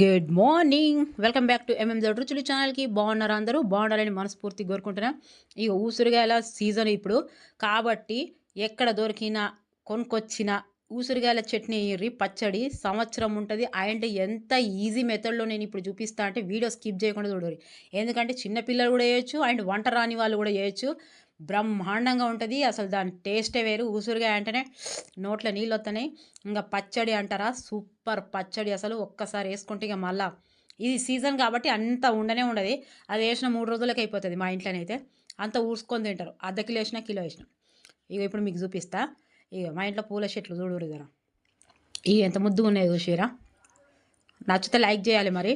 Good morning welcome back to MMZ రుచులు ఛానల్కి బాగున్నారు అందరూ? బాగుండాలని మనస్ఫూర్తి కోరుకుంటున్నా. ఇక ఊసురుగాయల సీజన్ ఇప్పుడు? కాబట్టి ఎక్కడ దొరికినా కొనుక్కొచ్చిన ఊసురుగాయల చట్నీ ఎర్రి పచ్చడి సంవత్సరం ఉంటుంది. అండ్ ఎంత ఈజీ మెథడ్లో నేను ఇప్పుడు చూపిస్తా అంటే వీడియో స్కిప్ చేయకుండా చూడరు ఎందుకంటే చిన్నపిల్లలు కూడా చేయొచ్చు అండ్ వంట రాని వాళ్ళు కూడా చేయొచ్చు బ్రహ్మాండంగా ఉంటుంది. అసలు దాని టేస్టే వేరు. ఉసురుగా అంటేనే నోట్లో నీళ్ళు వస్తున్నాయి ఇంకా పచ్చడి అంటారా? సూపర్ పచ్చడి అసలు ఒక్కసారి వేసుకుంటే ఇక మళ్ళా. ఇది సీజన్ కాబట్టి అంత ఉండనే ఉండదు. అది వేసిన మూడు రోజులకి అయిపోతుంది మా ఇంట్లోనైతే అంత ఊసుకొని తింటారు. అర్ధ కిలో వేసిన కిలో వేసిన. ఇక ఇప్పుడు మీకు చూపిస్తా. ఇక మా ఇంట్లో పూల చెట్లు చూడు కదా ఇవి ఎంత ముద్దుగా ఉన్నాయి చూసిరా నచ్చితే లైక్ చేయాలి మరి.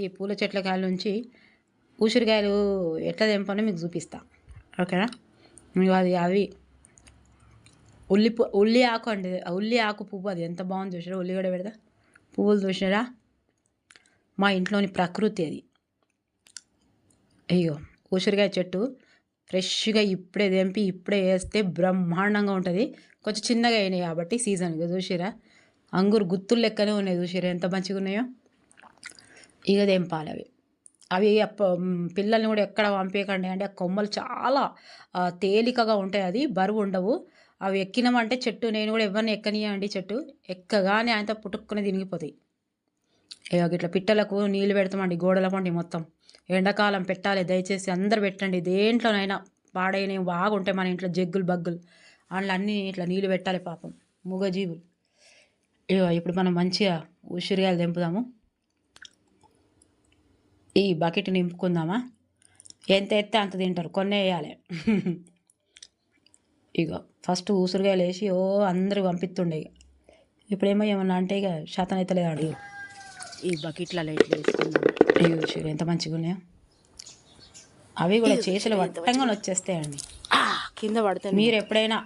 ఈ పూల చెట్ల కాయల నుంచి ఉసిరికాయలు ఎట్లా తెంపనో మీకు చూపిస్తాను ఓకేనా? మీకు అది అవి ఉల్లి ఉల్లి ఆకు అండి ఉల్లి ఆకు పువ్వు అది. ఎంత బాగుంది చూసారా ఉల్లిగడ్డ పెడతా. పువ్వులు చూసారా మా ఇంట్లోని ప్రకృతి అది. అయ్యో ఉసిరికాయ చెట్టు ఫ్రెష్గా ఇప్పుడే తెంపి ఇప్పుడే వేస్తే బ్రహ్మాండంగా ఉంటుంది. కొంచెం చిన్నగా అయినాయి కాబట్టి సీజన్ చూసిరా అంగూరు గుత్తులు లెక్కనే ఉన్నాయి చూసిరా ఎంత మంచిగా ఉన్నాయో? ఇక తెంపాలి అవి. అవి అప్ప పిల్లల్ని కూడా ఎక్కడ పంపేయకండి అంటే ఆ కొమ్మలు చాలా తేలికగా ఉంటాయి. అది బరువు ఉండవు. అవి ఎక్కినామంటే చెట్టు నేను కూడా ఎవరిని ఎక్కనియండి చెట్టు. ఎక్కగానే ఆయనతో పుట్టుకుని తినిగిపోతాయి. ఇట్లా పిట్టలకు నీళ్ళు పెడతామండి గోడల పండి మొత్తం. ఎండాకాలం పెట్టాలి దయచేసి అందరు పెట్టండి. దేంట్లోనైనా పాడైనవి బాగుంటాయి మన ఇంట్లో జగ్గులు బగ్గులు. అందులో అన్నీ ఇట్లా నీళ్ళు పెట్టాలి పాపం. మూగజీవులు. ఇగో ఇప్పుడు మనం మంచిగా ఉసిరిగాయలు తెంపుదాము. ఈ బకెట్ నింపుకుందామా? ఎంత ఎత్తే అంత తింటారు. కొన్నే వేయాలి. ఇక ఫస్ట్ ఊసురుగాయలు వేసి ఓ అందరూ పంపిస్తుండే ఇక ఇప్పుడేమో ఏమన్నా అంటే ఇక శాతం అయితే లేదు అడిగి ఈ బకెట్లలో ఇట్లా వేసుకుందాం. ఇవి చూసిర్రు ఎంత మంచిగా ఉన్నాయో. అవి కూడా చేతులు వట్టంగా వచ్చేస్తాయండి. కింద పడితే మీరు ఎప్పుడైనా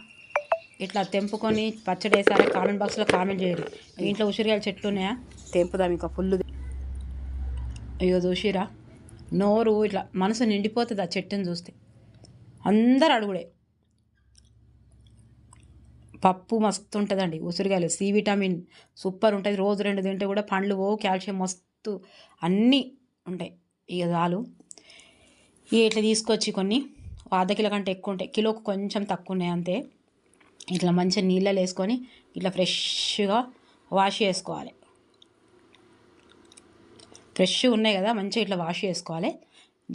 ఇట్లా తెంపుకొని పచ్చడి వేసారా? కామెంట్ బాక్స్లో కామెంట్ చేయరు ఇంట్లో ఉసిరికాయల చెట్లు ఉన్నాయా? తెంపుదాం ఇంకా ఫుల్ అయ్యో చూసిరా నోరు ఇట్లా మనసు నిండిపోతుంది ఆ చెట్టుని చూస్తే. అందరు అడుగుడే. పప్పు మస్తు ఉంటుందండి ఉసిరికాయలు సి విటమిన్ సూపర్ ఉంటుంది రోజు రెండు తింటే కూడా పండ్లు ఓ కాల్షియం మస్తు అన్నీ ఉంటాయి. ఇక చాలు. ఇక ఇట్లా తీసుకొచ్చి కొన్ని ఓ అర్ధ కిలో కంటే ఎక్కువ ఉంటాయి. కిలోకు కొంచెం తక్కువ ఉన్నాయి అంతే. ఇట్లా మంచిగా నీళ్ళలో వేసుకొని ఇట్లా ఫ్రెష్గా వాష్ చేసుకోవాలి. ఫ్రెష్ ఉన్నాయి కదా మంచిగా ఇట్లా వాష్ చేసుకోవాలి.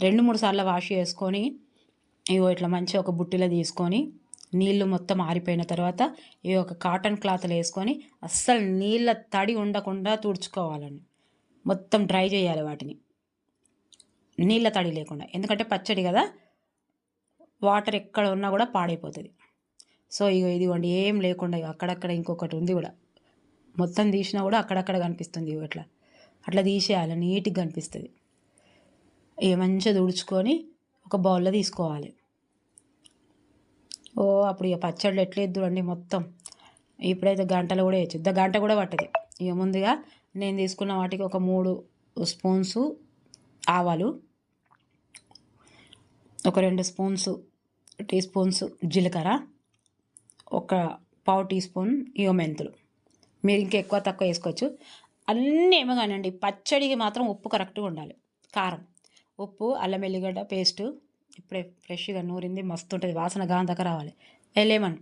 రెండు మూడు సార్లు వాష్ చేసుకొని ఇగో ఇట్లా మంచిగా ఒక బుట్టిలో తీసుకొని నీళ్ళు మొత్తం ఆరిపోయిన తర్వాత ఈ ఒక కాటన్ క్లాత్లో వేసుకొని అస్సలు నీళ్ళ తడి ఉండకుండా తుడుచుకోవాలండి మొత్తం డ్రై చేయాలి వాటిని. నీళ్ళ తడి లేకుండా. ఎందుకంటే పచ్చడి కదా వాటర్ ఎక్కడ ఉన్నా కూడా పాడైపోతుంది. సో ఇగో ఇదిగోండి ఏం లేకుండా ఇగో అక్కడక్కడ ఇంకొకటి ఉంది కూడా. మొత్తం తీసినా కూడా అక్కడక్కడ కనిపిస్తుంది ఇగో ఇట్లా. అట్లా తీసేయాలి నీట్గా కనిపిస్తుంది. ఇక మంచిగా తుడుచుకొని ఒక బౌల్లో తీసుకోవాలి. ఓ అప్పుడు ఇక పచ్చళ్ళు ఎట్లా చూడండి మొత్తం. ఇప్పుడైతే గంటలు కూడా వేయచ్చు. ద గంట కూడా పట్టదు. ఇక ముందుగా నేను తీసుకున్న వాటికి ఒక మూడు స్పూన్స్ ఆవాలు ఒక రెండు స్పూన్స్ టీ స్పూన్స్ జీలకర్ర ఒక పావు టీ స్పూన్ ఇగో మెంతులు. మీరు ఇంకా ఎక్కువ తక్కువ వేసుకోవచ్చు. అన్నీ ఏమో కానివ్వండి పచ్చడికి మాత్రం ఉప్పు కరెక్ట్గా ఉండాలి. కారం ఉప్పు అల్లం ఎల్లిగడ్డ పేస్టు ఇప్పుడే ఫ్రెష్గా నూరింది మస్తు ఉంటుంది వాసన గాంధక రావాలి. లెమన్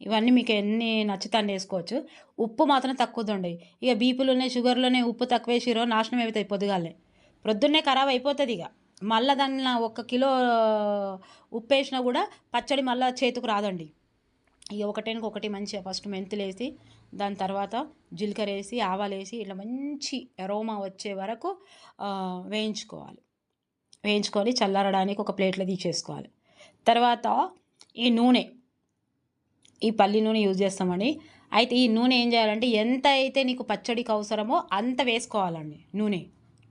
ఇవన్నీ మీకు ఎన్ని నచ్చితే వేసుకోవచ్చు. ఉప్పు మాత్రం తక్కువ ఉండే ఇక బీపులోనే షుగర్లోనే ఉప్పు తక్కువ వేసిరో నాశనం అవుతుంది పొద్దుగాలే ప్రొద్దున్నే ఖరాబ్ అయిపోతుంది ఇక. మళ్ళీ దాన్ని ఒక కిలో ఉప్పు వేసినా కూడా పచ్చడి మళ్ళీ చేతికి రాదండి. ఇక ఒకటానికి ఒకటి మంచిగా ఫస్ట్ మెంతులు వేసి దాని తర్వాత జీలకర్ర వేసి ఆవాలు వేసి ఇట్లా మంచి అరోమా వచ్చే వరకు వేయించుకోవాలి. వేయించుకొని చల్లారడానికి ఒక ప్లేట్లో తీసేసుకోవాలి. తర్వాత ఈ నూనె ఈ పల్లి నూనె యూజ్ చేస్తామండి. అయితే ఈ నూనె ఏం చేయాలంటే ఎంత అయితే నీకు పచ్చడికి అవసరమో అంత వేసుకోవాలండి నూనె.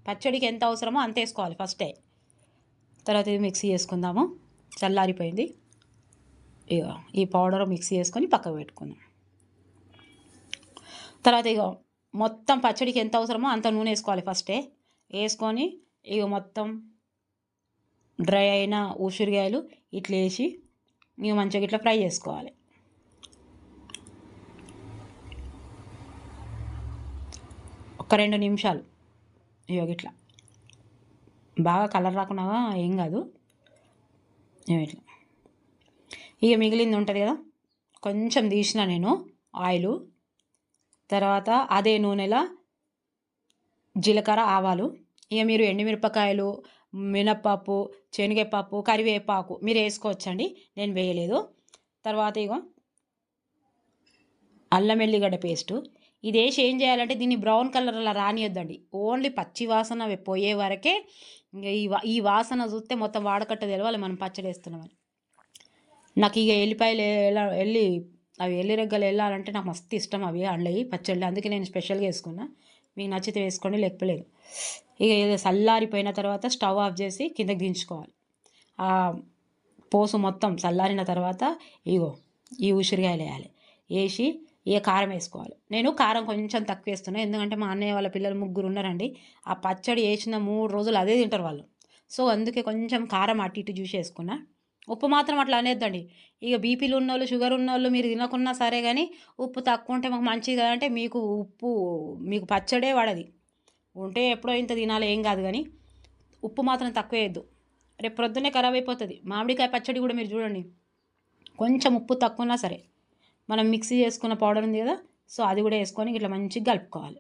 పచ్చడికి ఎంత అవసరమో అంత వేసుకోవాలి ఫస్టే. తర్వాత ఇది మిక్సీ చేసుకుందాము. చల్లారిపోయింది. ఇక ఈ పౌడర్ మిక్సీ చేసుకొని పక్కకు పెట్టుకుందాం. తర్వాత ఇక మొత్తం పచ్చడికి ఎంత అవసరమో అంత నూనె వేసుకోవాలి ఫస్టే. వేసుకొని ఇక మొత్తం డ్రై అయిన ఉసిరికాయలు ఇట్లా వేసి ఇక మంచిగా ఇట్లా ఫ్రై చేసుకోవాలి. ఒక రెండు నిమిషాలు ఇగో ఇట్లా. బాగా కలర్ రాకుండా ఏం కాదు. ఇవి ఇట్లా. ఇక మిగిలింది ఉంటుంది కదా? కొంచెం తీసిన నేను ఆయిల్. తర్వాత అదే నూనెలో జీలకర్ర ఆవాలు. ఇక మీరు ఎండుమిరపకాయలు మినప్పప్పు శనగపప్పు కరివేపాకు మీరు వేసుకోవచ్చండి. నేను వేయలేదు. తర్వాత ఇగో అల్లం ఎల్లిగడ్డ పేస్టు. ఇది వేసి ఏం చేయాలంటే దీన్ని బ్రౌన్ కలర్ అలా రానియొద్దండి. ఓన్లీ పచ్చి వాసన పోయే వరకే ఇంకా ఈ వా- ఈ వాసన చూస్తే మొత్తం వాడకట్ట తెలవాలి. మనం పచ్చడి వేస్తున్నామని నాకు ఇక ఎల్లిపాయలు ఎలా వెళ్ళి అవి ఎల్లి రెగ్గలు వెళ్ళాలంటే నాకు మస్తు ఇష్టం అవి అండ్లయి పచ్చళ్ళు. అందుకే నేను స్పెషల్గా వేసుకున్నా. మీకు నచ్చితే వేసుకోండి లేకపోలేదు. ఇక ఏదో చల్లారిపోయిన తర్వాత స్టవ్ ఆఫ్ చేసి కిందకి దించుకోవాలి. ఆ పోసు మొత్తం చల్లారిన తర్వాత ఇగో ఈ ఉసిరికాయలు వేయాలి. వేసి ఇక కారం వేసుకోవాలి. నేను కారం కొంచెం తక్కువ వేస్తున్నాను ఎందుకంటే మా అన్నయ్య వాళ్ళ పిల్లలు ముగ్గురు ఉన్నారండి. ఆ పచ్చడి వేసిన మూడు రోజులు అదే తింటారు వాళ్ళు. సో అందుకే కొంచెం కారం అటు ఇటు చూసి వేసుకున్నా. ఉప్పు మాత్రం అట్లా అనేద్దండి. ఇక బీపీలు ఉన్నోళ్ళు షుగర్ ఉన్నోళ్ళు మీరు తినకున్నా సరే కానీ ఉప్పు తక్కువ ఉంటే మాకు మంచిది కదంటే మీకు ఉప్పు మీకు పచ్చడే పడది. ఉంటే ఎప్పుడో ఇంత తినాలి ఏం కాదు కానీ ఉప్పు మాత్రం తక్కువ వేయద్దు. రేపు ప్రొద్దునే ఖరాబ్ అయిపోతుంది. మామిడికాయ పచ్చడి కూడా మీరు చూడండి. కొంచెం ఉప్పు తక్కువ ఉన్నా సరే మనం మిక్సీ చేసుకున్న పౌడర్ ఉంది కదా సో అది కూడా వేసుకొని ఇట్లా మంచిగా కలుపుకోవాలి.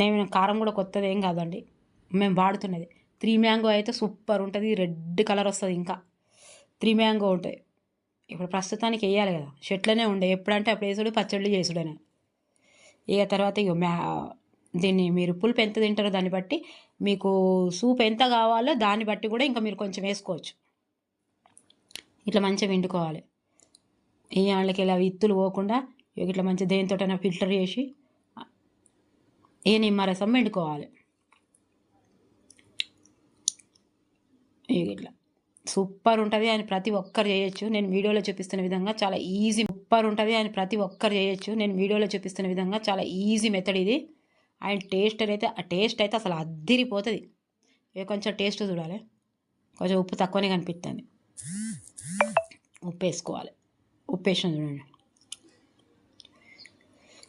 నేను కారం కూడా కొత్తది ఏం కాదండి. మేము వాడుతున్నది. త్రీ మ్యాంగో అయితే సూపర్ ఉంటుంది రెడ్ కలర్ వస్తుంది ఇంకా. త్రీ మ్యాంగో ఉంటాయి ఇప్పుడు ప్రస్తుతానికి వేయాలి కదా చెట్లనే ఉండే. ఎప్పుడంటే అప్పుడు వేసుడు పచ్చళ్ళు చేసుడనే. ఇక తర్వాత ఇక మ్యా దీన్ని మీరు పులుపు ఎంత తింటారో దాన్ని బట్టి మీకు సూప్ ఎంత కావాలో దాన్ని బట్టి కూడా ఇంకా మీరు కొంచెం వేసుకోవచ్చు. ఇట్లా మంచిగా వండుకోవాలి ఈ వాళ్ళకి ఇలా విత్తులు పోకుండా ఇట్లా మంచిగా దేనితోటైనా ఫిల్టర్ చేసి ఏ నిమ్మరసం వండుకోవాలి ఇట్లా. సూపర్ ఉంటుంది ఆయన ప్రతి ఒక్కరు చేయొచ్చు. నేను వీడియోలో చూపిస్తున్న విధంగా చాలా ఈజీ సూపర్ ఉంటుంది ఆయన ప్రతి ఒక్కరు చేయొచ్చు. నేను వీడియోలో చూపిస్తున్న విధంగా చాలా ఈజీ మెథడ్ ఇది. ఆయన టేస్ట్ అయితే ఆ టేస్ట్ అయితే అసలు అద్దిరిపోతుంది. ఇక కొంచెం టేస్ట్ చూడాలి. కొంచెం ఉప్పు తక్కువనే కనిపిస్తుంది ఉప్పు వేసుకోవాలి ఉప్పు వేసిన చూడండి.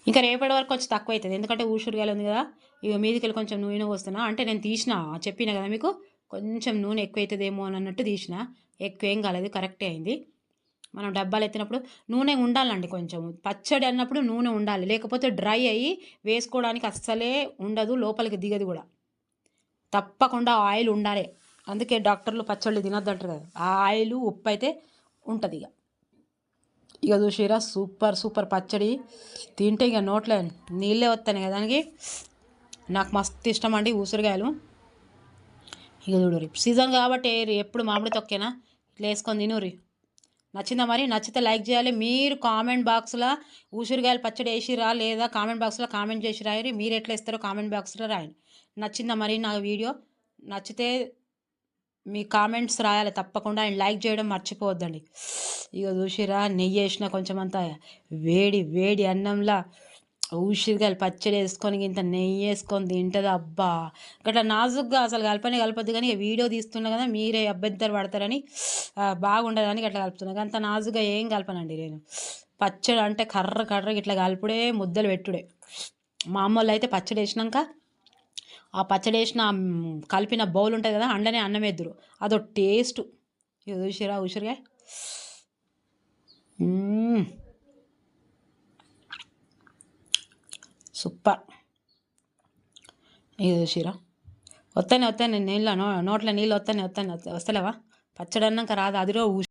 ఇంకా రేపటి వరకు కొంచెం తక్కువ అవుతుంది ఎందుకంటే ఊషురుగాలు ఉంది కదా. ఇక మీదికి వెళ్ళి కొంచెం నూనె పోస్తున్నా. అంటే నేను తీసిన చెప్పిన కదా మీకు. కొంచెం నూనె ఎక్కువ అవుతుందేమో అని అన్నట్టు తీసిన ఎక్కువ ఏం కాలేదు కరెక్టే అయింది. మనం డబ్బాలు ఎత్తినప్పుడు నూనె ఉండాలండి కొంచెం పచ్చడి అన్నప్పుడు నూనె ఉండాలి. లేకపోతే డ్రై అయ్యి వేసుకోవడానికి అస్సలే ఉండదు లోపలికి దిగదు కూడా. తప్పకుండా ఆయిల్ ఉండాలి. అందుకే డాక్టర్లు పచ్చళ్ళు తినొద్దంటారు కదా. ఆ ఆయిల్ ఉప్పు అయితే ఉంటుంది ఇక. ఇక చూసిరా సూపర్ సూపర్ పచ్చడి. తింటే ఇక నోట్లో నీళ్ళే వస్తాయి కదా దానికి. నాకు మస్తు ఇష్టం అండి ఉసిరికాయలు ఇక చూడురి సీజన్ కాబట్టి ఎప్పుడు మామిడి తొక్కేనా? ఇట్లా వేసుకొని తినురి నచ్చిందా మరి? నచ్చితే లైక్ చేయాలి. మీరు కామెంట్ బాక్స్లో ఊసిరికాయలు పచ్చడి వేసిరా లేదా కామెంట్ బాక్స్లో కామెంట్ చేసి రాయరి మీరు ఎట్లా ఇస్తారో కామెంట్ బాక్స్లో రాయండి. నచ్చిందా మరి నా వీడియో? నచ్చితే మీ కామెంట్స్ రాయాలి తప్పకుండా. అండ్ లైక్ చేయడం మర్చిపోవద్దండి. ఇక చూసిరా నెయ్యి వేసిన కొంచెం అంతా వేడి వేడి అన్నంలా ఉసిరికాయలు పచ్చడి వేసుకొని ఇంత నెయ్యి వేసుకొని తింటుంది అబ్బా. గట్లా నాజుగ్గా అసలు కలపనే కలపద్దు కానీ ఇక వీడియో తీస్తున్నా కదా మీరే అభ్యంతరం పడతారని బాగుండదని గట్లా కలుపుతున్నా. అంత నాజుగ్గా ఏం కలపనండి నేను. పచ్చడి అంటే కర్ర కర్ర ఇట్లా కలుపుడే ముద్దలు పెట్టుడే. మా అమ్మ అయితే పచ్చడి వేసినాక ఆ పచ్చడి వేసిన కలిపిన బౌల్ ఉంటుంది కదా అండనే అన్నం ఎద్దురు అదో టేస్ట్. ఇక చూసిరా ఉసిరిగా సూపర్ ఇది చూసిరా వస్తానే వస్తానే నీళ్ళ నో నోట్లో నీళ్ళు వస్తానే వస్తానే వస్తలేవా? పచ్చడి అన్నాక రాదు అదిరో